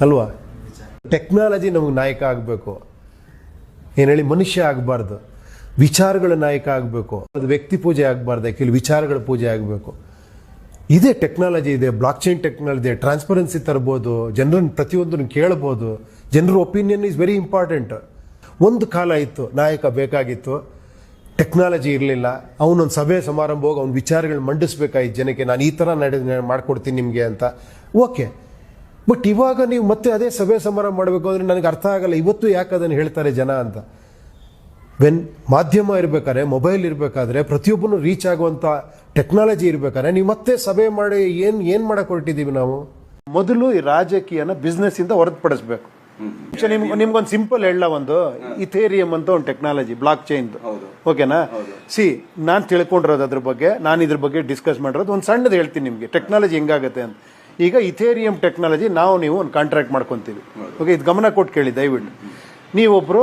ಅಲ್ವಾ? ಟೆಕ್ನಾಲಜಿ ನಮಗೆ ನಾಯಕ ಆಗಬೇಕು. ಏನು ಹೇಳಿ, ಮನುಷ್ಯ ಆಗಬಾರ್ದು. ವಿಚಾರಗಳ ನಾಯಕ ಆಗಬೇಕು. ಅದು ವ್ಯಕ್ತಿ ಪೂಜೆ ಆಗಬಾರ್ದು ಆ್ಯಕ್ಚುಲಿ ವಿಚಾರಗಳ ಪೂಜೆ ಆಗಬೇಕು. ಇದೇ ಟೆಕ್ನಾಲಜಿ ಇದೆ ಬ್ಲಾಕ್ ಚೈನ್ ಟೆಕ್ನಾಲಜಿ ಟ್ರಾನ್ಸ್ಪರೆನ್ಸಿ ತರ್ಬೋದು ಜನರನ್ನು ಪ್ರತಿಯೊಂದನ್ನು ಕೇಳ್ಬೋದು. ಜನರ ಒಪಿನಿಯನ್ ಈಸ್ ವೆರಿ ಇಂಪಾರ್ಟೆಂಟ್ ಒಂದು ಕಾಲ ಇತ್ತು ನಾಯಕ ಬೇಕಾಗಿತ್ತು. ಟೆಕ್ನಾಲಜಿ ಇರಲಿಲ್ಲ. ಅವನೊಂದು ಸಭೆ ಸಮಾರಂಭ ಹೋಗಿ ಅವ್ನ ವಿಚಾರಗಳು ಮಂಡಿಸ್ಬೇಕಾಯ್ತು ಜನಕ್ಕೆ? ನಾನು ಈ ಥರ ನಡೆ ಮಾಡ್ಕೊಡ್ತೀನಿ ನಿಮಗೆ ಅಂತ. ಓಕೆ. ಬಟ್ ಇವಾಗ ನೀವು ಮತ್ತೆ ಅದೇ ಸಭೆ ಸಮಾರಂಭ ಮಾಡಬೇಕು ಅಂದರೆ ನನಗೆ ಅರ್ಥ ಆಗಲ್ಲ. ಇವತ್ತು ಯಾಕೆ ಅದನ್ನು ಹೇಳ್ತಾರೆ ಜನ ಅಂತ. ವೆನ್ ಮಾಧ್ಯಮ ಇರಬೇಕಾದ್ರೆ ಮೊಬೈಲ್ ಇರಬೇಕಾದ್ರೆ, ಪ್ರತಿಯೊಬ್ಬನು ರೀಚ್ ಆಗುವಂಥ ಟೆಕ್ನಾಲಜಿ ಇರಬೇಕಾದ್ರೆ, ನೀವು ಮತ್ತೆ ಸಭೆ ಮಾಡಿ ಏನು ಏನು ಮಾಡಕ್ಕೆ ಹೊರಟಿದ್ದೀವಿ ನಾವು? ಮೊದಲು ಈ ರಾಜಕೀಯನ ಬಿಸ್ನೆಸ್ ಇಂದ ಹೊರತುಪಡಿಸ್ಬೇಕು. ನಿಮ್ಗೆ ನಿಮ್ಗೊಂದು ಸಿಂಪಲ್ ಹೇಳ ಒಂದು ಇಥೇರಿಯಂ ಅಂತ ಒಂದು ಟೆಕ್ನಾಲಜಿ ಬ್ಲಾಕ್ ಚೈನ್ ಓಕೆನಾ ಸಿ ನಾನು ತಿಳ್ಕೊಂಡಿರೋದು ಅದ್ರ ಬಗ್ಗೆ ನಾನು ಇದ್ರ ಬಗ್ಗೆ ಡಿಸ್ಕಸ್ ಮಾಡಿರೋದು ಒಂದು ಸಣ್ಣದು ಹೇಳ್ತೀನಿ ನಿಮಗೆ. ಟೆಕ್ನಾಲಜಿ ಹೆಂಗಾಗುತ್ತೆ ಅಂತ. ಈಗ ಇಥೇರಿಯಂ ಟೆಕ್ನಾಲಜಿ ನಾವು ನೀವು ಒಂದು ಕಾಂಟ್ರಾಕ್ಟ್ ಮಾಡ್ಕೊತೀವಿ. ಓಕೆ ಇದು ಗಮನ ಕೊಟ್ಟು ಕೇಳಿ ದಯವಿಟ್ಟು. ನೀವೊಬ್ಬರು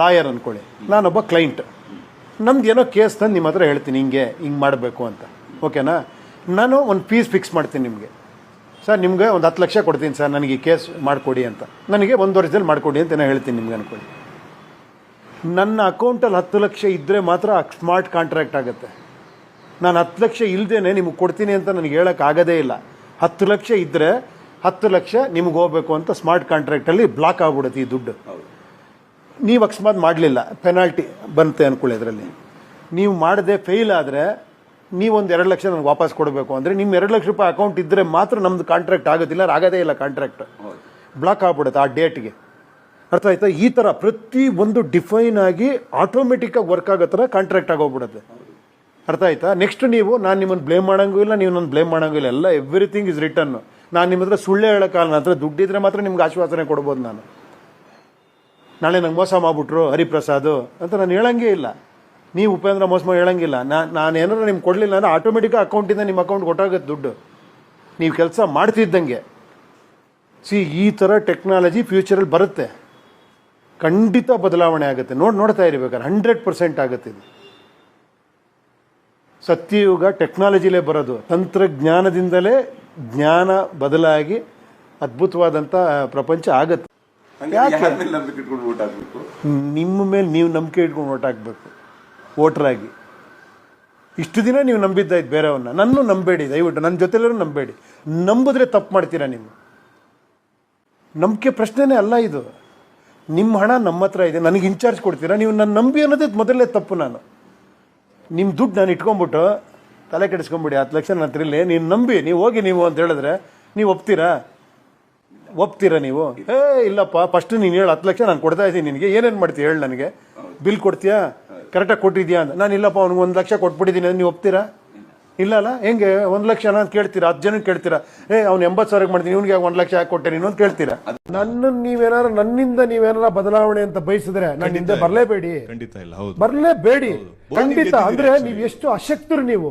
ಲಾಯರ್ ಅನ್ಕೊಳ್ಳಿ. ನಾನೊಬ್ಬ ಕ್ಲೈಂಟ್ ನಮ್ದು ಏನೋ ಕೇಸ್ ತಂದು ನಿಮ್ಮ ಹತ್ರ ಹೇಳ್ತೀನಿ ಹಿಂಗೆ ಹಿಂಗೆ ಮಾಡಬೇಕು ಅಂತ. ಓಕೆನಾ ನಾನು ಒಂದು ಫೀಸ್ ಫಿಕ್ಸ್ ಮಾಡ್ತೀನಿ ನಿಮಗೆ. ಸರ್, ನಿಮಗೆ ಒಂದು ಹತ್ತು ಲಕ್ಷ ಕೊಡ್ತೀನಿ ಸರ್, ನನಗೆ ಈ ಕೇಸ್ ಮಾಡಿಕೊಡಿ ಅಂತ. ನನಗೆ ಒಂದು ವರ್ಷದಲ್ಲಿ ಮಾಡಿಕೊಡಿ ಅಂತ ನಾನು ಹೇಳ್ತೀನಿ ನಿಮ್ಗೆ ಅನ್ಕೊಳ್ಳಿ. ನನ್ನ ಅಕೌಂಟಲ್ಲಿ ಹತ್ತು ಲಕ್ಷ ಇದ್ದರೆ ಮಾತ್ರ ಸ್ಮಾರ್ಟ್ ಕಾಂಟ್ರಾಕ್ಟ್ ಆಗುತ್ತೆ. ನಾನು ಹತ್ತು ಲಕ್ಷ ಇಲ್ಲದೇ ನಿಮಗೆ ಕೊಡ್ತೀನಿ ಅಂತ ನನಗೆ ಹೇಳೋಕ್ಕಾಗೋದೇ ಇಲ್ಲ. ಹತ್ತು ಲಕ್ಷ ಇದ್ದರೆ ಹತ್ತು ಲಕ್ಷ ನಿಮ್ಗೆ ಹೋಗ್ಬೇಕು ಅಂತ ಸ್ಮಾರ್ಟ್ ಕಾಂಟ್ರಾಕ್ಟಲ್ಲಿ ಬ್ಲಾಕ್ ಆಗ್ಬಿಡುತ್ತೆ ಈ ದುಡ್ಡು. ನೀವು ಅಕಸ್ಮಾತ್ ಮಾಡಲಿಲ್ಲ. ಪೆನಾಲ್ಟಿ ಬಂತೆ ಅನ್ಕೊಳ್ಳಿ ಅದರಲ್ಲಿ. ನೀವು ಮಾಡದೆ ಫೇಲ್ ಆದರೆ ನೀವೊಂದು ಎರಡು ಲಕ್ಷ ನನಗೆ ವಾಪಸ್ ಕೊಡಬೇಕು. ಅಂದರೆ ನಿಮ್ಮ ಎರಡು ಲಕ್ಷ ರೂಪಾಯಿ ಅಕೌಂಟ್ ಇದ್ದರೆ ಮಾತ್ರ ನಮ್ದು ಕಾಂಟ್ರಾಕ್ಟ್ ಆಗೋದಿಲ್ಲ ಆಗೋದೇ ಇಲ್ಲ ಕಾಂಟ್ರಾಕ್ಟ್ ಬ್ಲಾಕ್ ಆಗ್ಬಿಡುತ್ತೆ ಆ ಡೇಟ್ಗೆ ಅರ್ಥ ಆಯ್ತಾ? ಈ ಥರ ಪ್ರತಿ ಒಂದು ಡಿಫೈನ್ ಆಗಿ ಆಟೋಮೆಟಿಕ್ಕಾಗಿ ವರ್ಕ್ ಆಗೋ ಥರ ಕಾಂಟ್ರಾಕ್ಟ್ ಆಗೋಗ್ಬಿಡುತ್ತೆ ಅರ್ಥ ಆಯ್ತಾ? ನೆಕ್ಸ್ಟ್ ನೀವು, ನಾನು ನಿಮ್ಮನ್ನು ಬ್ಲೇಮ್ ಮಾಡೋಂಗೂ ಇಲ್ಲ, ನೀವು ನನ್ನ ಬ್ಲೇಮ್ ಮಾಡಂಗೂ ಇಲ್ಲ. ಎಲ್ಲ ಎವ್ರಿಥಿಂಗ್ ಇಸ್ ರಿಟರ್ನ್ ನಾನು ನಿಮ್ಮ ಹತ್ರ ಸುಳ್ಳು ಹೇಳೋಕ್ಕಾಗಲ್ಲ ನನ್ನ ಹತ್ರ ದುಡ್ಡಿದ್ರೆ ಮಾತ್ರ ನಿಮ್ಗೆ ಆಶ್ವಾಸನೆ ಕೊಡ್ಬೋದು ನಾನು. ನಾಳೆ ನಂಗೆ ಮೋಸ ಮಾಡ್ಬಿಟ್ರು ಹರಿಪ್ರಸಾದ್ ಅಂತ ನಾನು ಹೇಳಂಗೇ ಇಲ್ಲ. ನೀವು ಉಪೇಂದ್ರ ಮೋಸ ಮಾಡಿ ಹೇಳಂಗಿಲ್ಲ ನಾನು ಏನಾರು ನಿಮ್ಗೆ ಕೊಡಲಿಲ್ಲ ಅಂದರೆ ಆಟೋಮೆಟಿಕ್ ಅಕೌಂಟಿಂದ ನಿಮ್ಮ ಅಕೌಂಟ್ ಕೊಟ್ಟಾಗುತ್ತೆ ದುಡ್ಡು. ನೀವು ಕೆಲಸ ಮಾಡ್ತಿದ್ದಂಗೆ. ಸಿ ಈ ಥರ ಟೆಕ್ನಾಲಜಿ ಫ್ಯೂಚರಲ್ಲಿ ಬರುತ್ತೆ. ಖಂಡಿತ ಬದಲಾವಣೆ ಆಗುತ್ತೆ. ನೋಡಿ ನೋಡ್ತಾ ಇರಬೇಕಾದ್ರೆ ಹಂಡ್ರೆಡ್ ಪರ್ಸೆಂಟ್ ಆಗುತ್ತೆ ಇದು. ಸತ್ಯಯುಗ ಟೆಕ್ನಾಲಜಿಲೇ ಬರೋದು. ತಂತ್ರಜ್ಞಾನದಿಂದಲೇ ಜ್ಞಾನ ಬದಲಾಗಿ ಅದ್ಭುತವಾದಂಥ ಪ್ರಪಂಚ ಆಗತ್ತೆ. ನಿಮ್ಮ ಮೇಲೆ ನೀವು ನಂಬಿಕೆ ಇಟ್ಕೊಂಡು ಓಟ್ ಹಾಕ್ಬೇಕು. ವೋಟ್ರಾಗಿ ಇಷ್ಟು ದಿನ ನೀವು ನಂಬಿದ್ದಾಯ್ತು ಬೇರೆಯವನ್ನ ನನ್ನೂ ನಂಬೇಡಿ, ದಯವಿಟ್ಟು. ನನ್ನ ಜೊತೆಲೂ ನಂಬೇಡಿ. ನಂಬಿದ್ರೆ ತಪ್ಪು ಮಾಡ್ತೀರಾ ನೀವು? ನಂಬಿಕೆ ಪ್ರಶ್ನೆನೇ ಅಲ್ಲ ಇದು. ನಿಮ್ಮ ಹಣ ನಮ್ಮ ಹತ್ರ ಇದೆ, ನನಗೆ ಇನ್ಚಾರ್ಜ್ ಕೊಡ್ತೀರಾ? ನೀವು ನನ್ನ ನಂಬಿ ಅನ್ನೋದೇ ಮೊದಲೇ ತಪ್ಪು ನಾನು. ನಿಮ್ಮ ದುಡ್ಡು ನಾನು ಇಟ್ಕೊಂಬಿಟ್ಟು ತಲೆ ಕೆಡಿಸ್ಕೊಂಬಿಡಿ, ಹತ್ತು ಲಕ್ಷ ನನ್ನ ಹತ್ರ ಇಲ್ಲೇ ನೀವು ನಂಬಿ, ನೀವು ಹೋಗಿ ನೀವು ಅಂತ ಹೇಳಿದ್ರೆ ನೀವು ಒಪ್ತೀರಾ? ಒಪ್ತೀರಾ ನೀವು? ಏ, ಇಲ್ಲಪ್ಪ ಫಸ್ಟ್ ನೀನು ಹೇಳು ಹತ್ತು ಲಕ್ಷ ನಾನು ಕೊಡ್ತಾ ಇದ್ದೀನಿ ನಿನಗೆ. ಏನೇನು ಮಾಡ್ತೀಯ ಹೇಳು ನನಗೆ. ಬಿಲ್ ಕೊಡ್ತೀಯಾ? ಕರೆಕ್ಟಾಗಿ ಕೊಟ್ಟಿದ್ಯಾ ಅಂತ. ನಾನು ಇಲ್ಲಪ್ಪ ಅವ್ನಿಗೆ ಒಂದು ಲಕ್ಷ ಕೊಟ್ಬಿಟ್ಟಿದ್ದೀನಿ ಅಂದ್ರೆ ನೀವು ಒಪ್ತೀರಾ? ಇಲ್ಲ ಅಲ್ಲ ಹೆಂಗೆ? ಒಂದು ಲಕ್ಷ ಅಂತ ಕೇಳ್ತೀರಾ? ಹತ್ತು ಜನಕ್ಕೆ ಕೇಳ್ತೀರಾ? ಏ ಅವ್ನು ಎಂಬತ್ತು ಸಾವಿರಕ್ಕೆ ಮಾಡ್ತೀನಿ ಇವ್ನಿಗೆ ಒಂದು ಲಕ್ಷ ಯಾಕೆ ಕೊಟ್ಟೆ ನೀನು ಅಂತ ಕೇಳ್ತೀರಾ? ನನ್ನ ನೀವೇನಾರ ನನ್ನಿಂದ ನೀವೇನಾರ ಬದಲಾವಣೆ ಅಂತ ಬಯಸಿದ್ರೆ ನನ್ನ ಹಿಂದೆ ಬರಲೇಬೇಡಿ. ಖಂಡಿತ ಇಲ್ಲ ಹೌದು. ಬರಲೇಬೇಡಿ. ಖಂಡಿತ. ಅಂದ್ರೆ ನೀವು ಎಷ್ಟು ಅಶಕ್ತರು ನೀವು.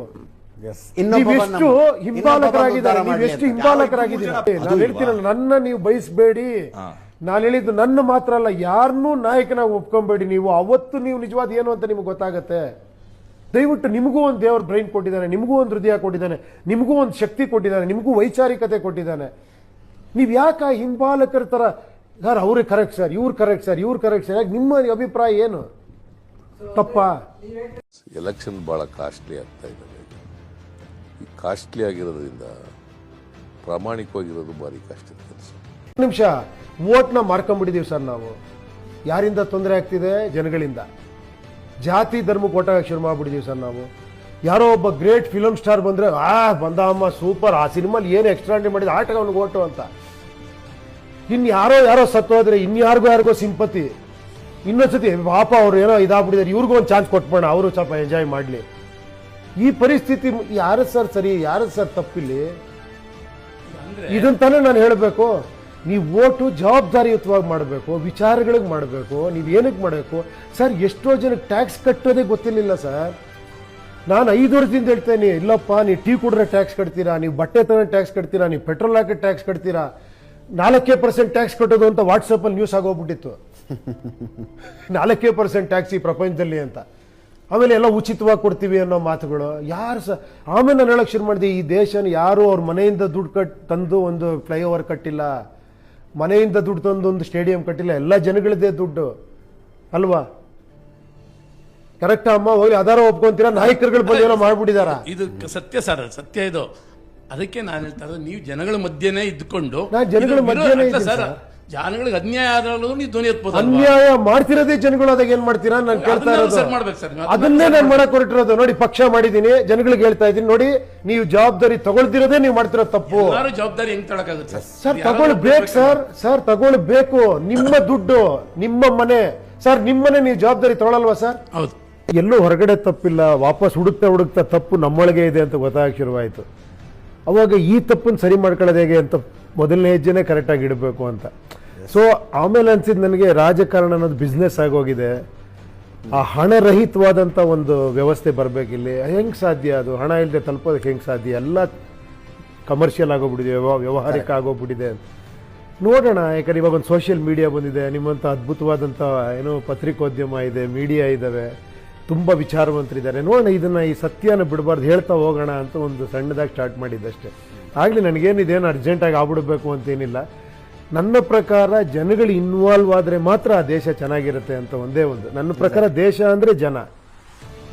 ನೀವೆಷ್ಟು ಹಿಂಬಾಲಕರಾಗಿದ್ದಾರೆ. ನೀವೆಷ್ಟು ಹಿಂಬಾಲಕರಾಗಿದ್ದೀರಾ? ನಾನು ಹೇಳ್ತೀನಲ್ಲ ನನ್ನ ನೀವು ಬಯಸಬೇಡಿ. ನಾನು ಹೇಳಿದ್ದು ನನ್ನ ಮಾತ್ರ ಅಲ್ಲ ಯಾರನ್ನೂ ನಾಯಕನಾಗಿ ಒಪ್ಕೊಂಬೇಡಿ ನೀವು. ಅವತ್ತು ನೀವು ನಿಜವಾದ ಏನು ಅಂತ ನಿಮ್ಗೆ ಗೊತ್ತಾಗತ್ತೆ. ದಯವಿಟ್ಟು ನಿಮಗೂ ಒಂದು ದೇವ್ರ ಬ್ರೈನ್ ಕೊಟ್ಟಿದ್ದಾನೆ ನಿಮಗೂ ಒಂದು ಹೃದಯ ಕೊಟ್ಟಿದ್ದಾನೆ ನಿಮಗೂ ಒಂದು ಶಕ್ತಿ ಕೊಟ್ಟಿದ್ದಾನೆ ನಿಮಗೂ ವೈಚಾರಿಕತೆ ಕೊಟ್ಟಿದ್ದಾನೆ. ನೀವು ಯಾಕೆ ಆ ಹಿಂಬಾಲಕರ ಥರ ಸರ್ ಅವ್ರಿಗೆ ಕರೆಕ್ಟ್ ಸರ್ ಇವ್ರು ಕರೆಕ್ಟ್ ಸರ್ ಇವ್ರು ಕರೆಕ್ಟ್ ಸರ್ ಯಾಕೆ ನಿಮ್ಮ ಅಭಿಪ್ರಾಯ ಏನು? ತಪ್ಪಾ. ಎಲೆಕ್ಷನ್ ಭಾಳ ಕಾಸ್ಟ್ಲಿ ಆಗ್ತಾ ಇದೆ ಈ ಕಾಸ್ಟ್ಲಿ ಆಗಿರೋದ್ರಿಂದ ಪ್ರಾಮಾಣಿಕವಾಗಿರೋದು ಭಾರಿ ಕಷ್ಟದ ಕೆಲಸ ನಿಮಿಷ. ವೋಟ್ನ ಮಾರ್ಕೊಂಡ್ಬಿಟ್ಟಿದೀವಿ ಸರ್ ನಾವು. ಯಾರಿಂದ ತೊಂದರೆ ಆಗ್ತಿದೆ? ಜನಗಳಿಂದ. ಜಾತಿ ಧರ್ಮಕ್ಕೆ ಓಟ್ ಹಾಕಕ್ಕೆ ಶುರು ಮಾಡಿಬಿಟ್ಟಿದ್ದೀವಿ ಸರ್ ನಾವು. ಯಾರೋ ಒಬ್ಬ ಗ್ರೇಟ್ ಫಿಲಮ್ ಸ್ಟಾರ್ ಬಂದರೆ ಆ ಬಂದ ಅಮ್ಮ ಸೂಪರ್ ಆ ಸಿನಿಮಾಲಿ ಏನು ಎಕ್ಸ್ಟ್ರಾಂಡಿ ಮಾಡಿದ? ಆಟ ಅವ್ನಿಗೆ ಓಟು ಅಂತ. ಇನ್ನು ಯಾರೋ ಯಾರೋ ಸತ್ತು ಹೋದ್ರೆ ಇನ್ಯಾರಿಗೋ ಯಾರಿಗೋ ಸಿಂಪತಿ ಇನ್ನೊಂದ್ಸತಿ ಪಾಪ ಅವ್ರು ಏನೋ ಇದಾಗ್ಬಿಟ್ಟಿದ್ದಾರೆ ಇವ್ರಿಗೂ ಒಂದು ಚಾನ್ಸ್ ಕೊಟ್ಬೋಣ ಅವರು ಸ್ವಲ್ಪ ಎಂಜಾಯ್ ಮಾಡಲಿ. ಈ ಪರಿಸ್ಥಿತಿ ಯಾರು ಸರ್ ಸರಿ ಯಾರು ಸರ್ ತಪ್ಪಿಲ್ಲಿ? ಇದನ್ನ ತಾನೇ ನಾನು ಹೇಳಬೇಕು. ನೀವು ಓಟು ಜವಾಬ್ದಾರಿಯುತವಾಗಿ ಮಾಡಬೇಕು ವಿಚಾರಗಳಿಗೆ ಮಾಡಬೇಕು ನೀವು ಏನಕ್ಕೆ ಮಾಡಬೇಕು? ಸರ್ ಎಷ್ಟೋ ಜನಕ್ಕೆ ಟ್ಯಾಕ್ಸ್ ಕಟ್ಟೋದೇ ಗೊತ್ತಿರಲಿಲ್ಲ ಸರ್. ನಾನು ಐದು ವರ್ಷದಿಂದ ಹೇಳ್ತೇನೆ ಇಲ್ಲಪ್ಪ ನೀವು ಟೀ ಕುಡ್ರೆ ಟ್ಯಾಕ್ಸ್ ಕಟ್ತೀರಾ ನೀವು ಬಟ್ಟೆ ತಗೊಂಡು ಟ್ಯಾಕ್ಸ್ ಕಟ್ತೀರಾ ನೀವು ಪೆಟ್ರೋಲ್ ಹಾಕಿ ಟ್ಯಾಕ್ಸ್ ಕಟ್ತೀರಾ ನಾಲ್ಕೇ ಪರ್ಸೆಂಟ್ ಟ್ಯಾಕ್ಸ್ ಕಟ್ಟೋದು ಅಂತ ವಾಟ್ಸಪ್ಪಲ್ಲಿ ನ್ಯೂಸ್ ಆಗೋಗ್ಬಿಟ್ಟಿತ್ತು. ನಾಲ್ಕೇ ಪರ್ಸೆಂಟ್ ಟ್ಯಾಕ್ಸ್ ಈ ಪ್ರಪಂಚದಲ್ಲಿ ಅಂತ. ಆಮೇಲೆ ಎಲ್ಲ ಉಚಿತವಾಗಿ ಕೊಡ್ತೀವಿ ಅನ್ನೋ ಮಾತುಗಳು. ಯಾರು ಸ ಆಮೇಲೆ ನಾನು ಹೇಳಕ್ ಶುರು ಮಾಡಿದೆ ಈ ದೇಶನ ಯಾರು ಅವ್ರ ಮನೆಯಿಂದ ದುಡ್ಡು ಕಟ್ ತಂದು ಒಂದು ಫ್ಲೈಓವರ್ ಕಟ್ಟಿಲ್ಲ. ಮನೆಯಿಂದ ದುಡ್ಡು ತಂದು ಒಂದು ಸ್ಟೇಡಿಯಂ ಕಟ್ಟಿಲ್ಲ ಎಲ್ಲ ಜನಗಳದ್ದೇ ದುಡ್ಡು ಅಲ್ವಾ? ಕರೆಕ್ಟ್ ಅಮ್ಮ? ಹೋಗಿ ಅದಾರ ಒಪ್ಕೊಂತೀರಾ? ನಾಯಕರುಗಳು ಬಂದು ಏನೋ ಮಾಡ್ಬಿಟ್ಟಿದಾರ? ಇದು ಸತ್ಯ ಸರ್ ಸತ್ಯ ಇದು. ಅದಕ್ಕೆ ನಾನು ಹೇಳ್ತಾ ಇರೋದು ನೀವು ಜನಗಳ ಮಧ್ಯೆನೇ ಇದ್ದುಕೊಂಡು ನಾನು ಜನಗಳ ಸರ್ ಸರ್. ಜನಗಳಿಗೆ ಅನ್ಯಾಯ ಆದ್ರೂ ನೀವು ಧ್ವನಿ ಎತ್ಬೋದು ಅನ್ಯಾಯ ಮಾಡ್ತಿರೋದೇ ಜನಗಳು ಅದಾಗ ಏನ್ ಮಾಡ್ತೀರಾ? ನಾನು ಕೇಳ್ತಾ ಇರೋದು. ಮಾಡ್ಬೇಕು ಸರ್ ನೀವು. ಅದನ್ನೇ ನಾನು ಮಾಡಕ್ ಹೊರಟಿರೋದು ನೋಡಿ ಪಕ್ಷ ಮಾಡಿದೀನಿ ಜನಗಳಿಗೆ ಹೇಳ್ತಾ ಇದೀನಿ ನೋಡಿ ನೀವು ಜವಾಬ್ದಾರಿ ತಗೊಳ್ತಿರೋದೇ ನೀವು ಮಾಡ್ತಿರೋ ತಪ್ಪು. ಜವಾಬ್ದಾರಿ ಹೆಂಗ್ ತಗೊಳಕಾಗುತ್ತೆ ಸರ್? ತಗೊಳ್ಬೇಕು ಸರ್. ಸರ್. ತಗೊಳ್ಬೇಕು ನಿಮ್ಮ ದುಡ್ಡು ನಿಮ್ಮ ಮನೆ. ಸರ್ ನಿಮ್ಮನೆ ನೀವು ಜವಾಬ್ದಾರಿ ತಗೊಳಲ್ವಾ ಸರ್? ಹೌದು. ಎಲ್ಲೂ ಹೊರಗಡೆ ತಪ್ಪಿಲ್ಲ ವಾಪಸ್ ಹುಡುಕ್ತಾ ಹುಡುಕ್ತಾ ತಪ್ಪು ನಮ್ಮೊಳಗೆ ಇದೆ ಅಂತ ಗೊತ್ತಾಗ ಶುರುವಾಯಿತು. ಅವಾಗ ಈ ತಪ್ಪನ್ನು ಸರಿ ಮಾಡ್ಕೊಳ್ಳೋದು ಹೇಗೆ ಅಂತ ಮೊದಲನೇ ಹೆಜ್ಜೆನೇ ಕರೆಕ್ಟಾಗಿ ಇಡಬೇಕು ಅಂತ. ಸೊ ಆಮೇಲೆ ಅನ್ಸಿದ್ದು ನನಗೆ ರಾಜಕಾರಣ ಅನ್ನೋದು ಬಿಸ್ನೆಸ್ ಆಗೋಗಿದೆ. ಆ ಹಣರಹಿತವಾದಂಥ ಒಂದು ವ್ಯವಸ್ಥೆ ಬರಬೇಕಿಲ್ಲಿ ಹೆಂಗೆ ಸಾಧ್ಯ ಅದು? ಹಣ ಇಲ್ಲದೆ ತಲುಪೋದಕ್ಕೆ ಹೆಂಗೆ ಸಾಧ್ಯ? ಎಲ್ಲ ಕಮರ್ಷಿಯಲ್ ಆಗೋಗ್ಬಿಟ್ಟಿದೆ ವ್ಯವ- ವ್ಯವಹಾರಿಕ ಆಗೋಗ್ಬಿಟ್ಟಿದೆ. ನೋಡೋಣ ಯಾಕಂದ್ರೆ ಇವಾಗ ಒಂದು ಸೋಷಿಯಲ್ ಮೀಡಿಯಾ ಬಂದಿದೆ ನಿಮ್ಮಂಥ ಅದ್ಭುತವಾದಂಥ ಏನೋ ಪತ್ರಿಕೋದ್ಯಮ ಇದೆ ಮೀಡಿಯಾ ಇದ್ದಾವೆ ತುಂಬ ವಿಚಾರವಂತರಿದ್ದಾರೆ. ನೋಡೋಣ ಇದನ್ನು ಈ ಸತ್ಯನ ಬಿಡಬಾರ್ದು ಹೇಳ್ತಾ ಹೋಗೋಣ ಅಂತ ಒಂದು ಸಣ್ಣದಾಗಿ ಸ್ಟಾರ್ಟ್ ಮಾಡಿದ್ದಷ್ಟೇ. ಆಗಲಿ ನನಗೇನಿದೇನು ಅರ್ಜೆಂಟಾಗಿ ಆಗ್ಬಿಡಬೇಕು ಅಂತೇನಿಲ್ಲ ನನ್ನ ಪ್ರಕಾರ ಜನಗಳು ಇನ್ವಾಲ್ವ್ ಆದರೆ ಮಾತ್ರ ಆ ದೇಶ ಚೆನ್ನಾಗಿರುತ್ತೆ ಅಂತ ಒಂದೇ ಒಂದು. ನನ್ನ ಪ್ರಕಾರ ದೇಶ ಅಂದರೆ ಜನ.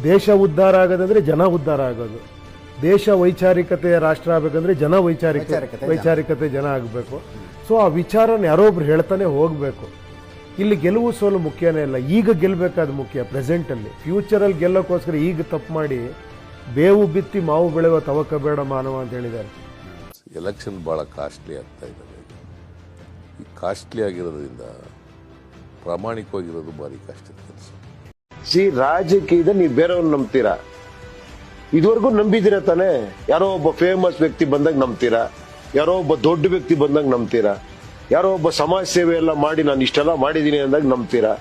ದೇಶ ಉದ್ಧಾರ ಆಗೋದಂದ್ರೆ ಜನ ಉದ್ಧಾರ ಆಗೋದು. ದೇಶ ವೈಚಾರಿಕತೆಯ ರಾಷ್ಟ್ರ ಆಗಬೇಕಂದ್ರೆ ಜನ ವೈಚಾರಿಕ ವೈಚಾರಿಕತೆ ಜನ. ವೈಚಾರಿಕತೆ ಜನ ಆಗಬೇಕು. ಸೊ ಆ ವಿಚಾರನ ಯಾರೊಬ್ರು ಹೇಳ್ತಾನೆ ಹೋಗಬೇಕು. ಇಲ್ಲಿ ಗೆಲುವು ಸೋಲು ಮುಖ್ಯನೇ ಇಲ್ಲ. ಈಗ ಗೆಲ್ಲಬೇಕಾದ ಮುಖ್ಯ ಪ್ರೆಸೆಂಟಲ್ಲಿ ಫ್ಯೂಚರಲ್ಲಿ ಗೆಲ್ಲೋಕ್ಕೋಸ್ಕರ ಈಗ ತಪ್ಪು ಮಾಡಿ ಬೇವು ಬಿತ್ತಿ ಮಾವು ಬೆಳೆಯುವ ತವಕ ಬೇಡ ಮಾನವ ಅಂತ ಹೇಳಿದ್ದಾರೆ. ಎಲೆಕ್ಷನ್ ಭಾಳ ಕಾಸ್ಟ್ಲಿ ಆಗ್ತಾ ಇದ್ದಾವೆ ಕಾಸ್ಟ್ಲಿ ಆಗಿರೋದ್ರಿಂದ ಪ್ರಾಮಾಣಿಕವಾಗಿರೋದು ಭಾರಿ ಕಷ್ಟ ಸಿ ರಾಜಕೀಯದ ನೀವು ಬೇರೆಯವ್ರನ್ನ ನಂಬ್ತೀರಾ? ಇದುವರೆಗೂ ನಂಬಿದ್ದೀರಾ ತಾನೇ? ಯಾರೋ ಒಬ್ಬ ಫೇಮಸ್ ವ್ಯಕ್ತಿ ಬಂದಾಗ ನಂಬ್ತೀರಾ? ಯಾರೋ ಒಬ್ಬ ದೊಡ್ಡ ವ್ಯಕ್ತಿ ಬಂದಾಗ ನಂಬ್ತೀರಾ? ಯಾರೋ ಒಬ್ಬ ಸಮಾಜ ಸೇವೆ ಎಲ್ಲ ಮಾಡಿ ನಾನು ಇಷ್ಟೆಲ್ಲ ಮಾಡಿದ್ದೀನಿ ಅಂದಾಗ ನಂಬ್ತೀರಾ?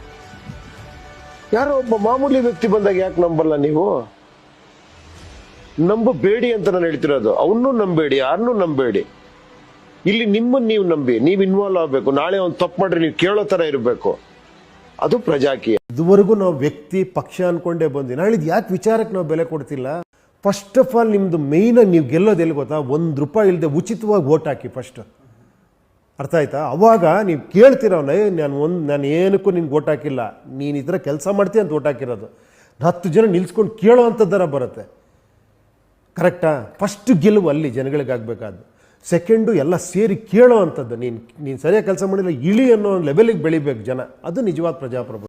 ಯಾರೋ ಒಬ್ಬ ಮಾಮೂಲಿ ವ್ಯಕ್ತಿ ಬಂದಾಗ ಯಾಕೆ ನಂಬಲ್ಲ ನೀವು? ನಂಬಬೇಡಿ ಅಂತ ನಾನು ಹೇಳ್ತಿರೋದು. ಅವನ್ನೂ ನಂಬೇಡಿ, ಯಾರನ್ನೂ ನಂಬೇಡಿ. ಇಲ್ಲಿ ನಿಮ್ಮನ್ನ ನೀವು ನಂಬಿ, ನೀವು ಇನ್ವಾಲ್ವ್ ಆಗಬೇಕು. ನಾಳೆ ಒಂದು ತಪ್ಪು ಮಾಡ್ರಿ ನೀವು ಕೇಳೋ ತರ ಇರಬೇಕು. ಅದು ಪ್ರಜಾಕೀಯ. ಇದುವರೆಗೂ ನಾವು ವ್ಯಕ್ತಿ, ಪಕ್ಷ ಅನ್ಕೊಂಡೇ ಬಂದ್ವಿ. ನಾಳೆ ಇದು ಯಾಕೆ ವಿಚಾರಕ್ಕೆ ನಾವು ಬೆಲೆ ಕೊಡ್ತಿಲ್ಲ? ಫಸ್ಟ್ ಆಫ್ ಆಲ್ ನಿಮ್ಮದು ಮೇಯ್ನಾಗಿ ನೀವು ಗೆಲ್ಲೋದು ಎಲ್ಲಿ ಗೊತ್ತಾ? ಒಂದು ರೂಪಾಯಿ ಇಲ್ಲದೆ ಉಚಿತವಾಗಿ ಓಟ್ ಹಾಕಿ ಫಸ್ಟ್ ಅರ್ಥ ಆಯ್ತಾ? ಅವಾಗ ನೀವು ಕೇಳ್ತೀರಾ ಏ, ನಾನು ಒಂದು, ನಾನು ಏನಕ್ಕೂ ನಿನ್ಗೆ ಓಟ್ ಹಾಕಿಲ್ಲ. ನೀನು ಈ ಥರ ಕೆಲಸ ಮಾಡ್ತೀಯ ಅಂತ ಓಟ್ ಹಾಕಿರೋದು. ಹತ್ತು ಜನ ನಿಲ್ಸ್ಕೊಂಡು ಕೇಳೋ ಅಂಥದ್ದರ ಬರುತ್ತೆ. ಕರೆಕ್ಟಾ ಫಸ್ಟ್ ಗೆಲುವು ಅಲ್ಲಿ ಜನಗಳಿಗೆ ಆಗಬೇಕಾದ್ದು ಸೆಕೆಂಡು ಎಲ್ಲ ಸೇರಿ ಕೇಳೋ ಅಂಥದ್ದು. ನೀನು ನೀನು ಸರಿಯಾಗಿ ಕೆಲಸ ಮಾಡಿಲ್ಲ, ಇಳಿ ಅನ್ನೋ ಲೆವೆಲಿಗೆ ಬೆಳಿಬೇಕು ಜನ. ಅದು ನಿಜವಾದ ಪ್ರಜಾಪ್ರಭುತ್ವ.